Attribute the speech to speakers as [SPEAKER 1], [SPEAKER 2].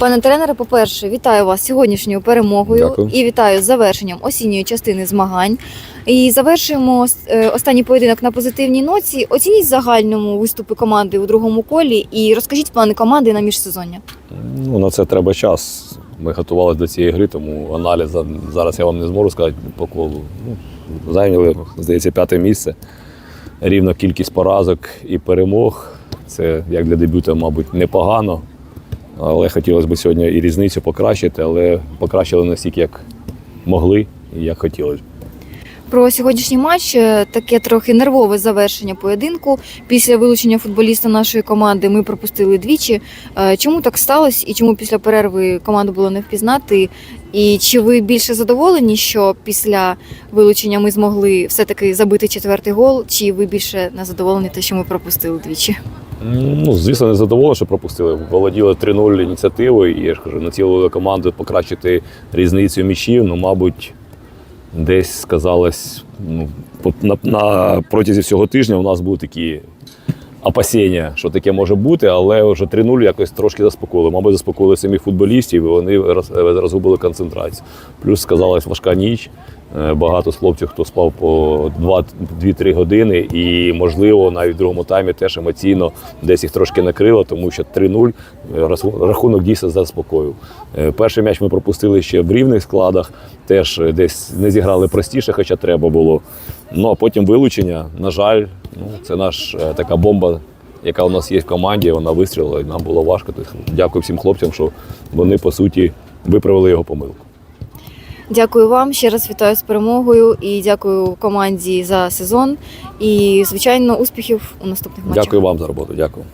[SPEAKER 1] Пане тренере, по-перше, вітаю вас сьогоднішньою перемогою
[SPEAKER 2] Дякую.
[SPEAKER 1] і вітаю з завершенням осінньої частини змагань. І завершуємо е, останній поєдинок на позитивній ноці. Оцініть загальному виступи команди у другому колі і розкажіть плани команди на міжсезоння.
[SPEAKER 2] Ну, на це треба час. Ми готувалися до цієї гри, тому аналіз зараз я вам не зможу сказати по колу. Ну, зайняли, здається, п'яте місце. Рівна кількість поразок і перемог. Це як для дебюту, мабуть, непогано. Але хотілося б сьогодні і різницю покращити, але покращили настільки, як могли і як хотілося.
[SPEAKER 1] Про сьогоднішній матч е, таке трохи нервове завершення поєдинку. Після вилучення футболіста нашої команди ми пропустили двічі. Е, Чому так сталося і чому після перерви команду було не впізнати? І чи ви більше задоволені, що після вилучення ми змогли все-таки забити четвертий гол? Чи ви більше не задоволені те, що ми пропустили двічі?
[SPEAKER 2] Ну, звісно, не задоволений, що пропустили. Володіли 3-0 ініціативою, і я ж кажу, націлили команду покращити різницю м'ячів. Ну, мабуть, десь сказалось, ну, на, на протязі всього тижня у нас були такі опасіння, що таке може бути, але вже 3-0 якось трошки заспокоїли. Мабуть, заспокоїли самих футболістів, і вони роз, розгубили концентрацію. Плюс сказалась важка ніч. Е, Багато хлопців, хто спав по 2-3 години, і можливо навіть в другому таймі теж емоційно десь їх трошки накрило, тому що 3-0 е, рахунок дійсно заспокоїв. Е, Перший м'яч ми пропустили ще в рівних складах, теж е, десь не зіграли простіше, хоча треба було. Ну а потім вилучення. На жаль, ну це наш е, така бомба. Яка у нас є в команді, вона вистрілила, і нам було важко. Тобто, дякую всім хлопцям, що вони по суті виправили його помилку.
[SPEAKER 1] Дякую вам ще раз вітаю з перемогою і дякую команді за сезон. І звичайно, успіхів у наступних матчах.
[SPEAKER 2] Дякую вам за роботу. Дякую.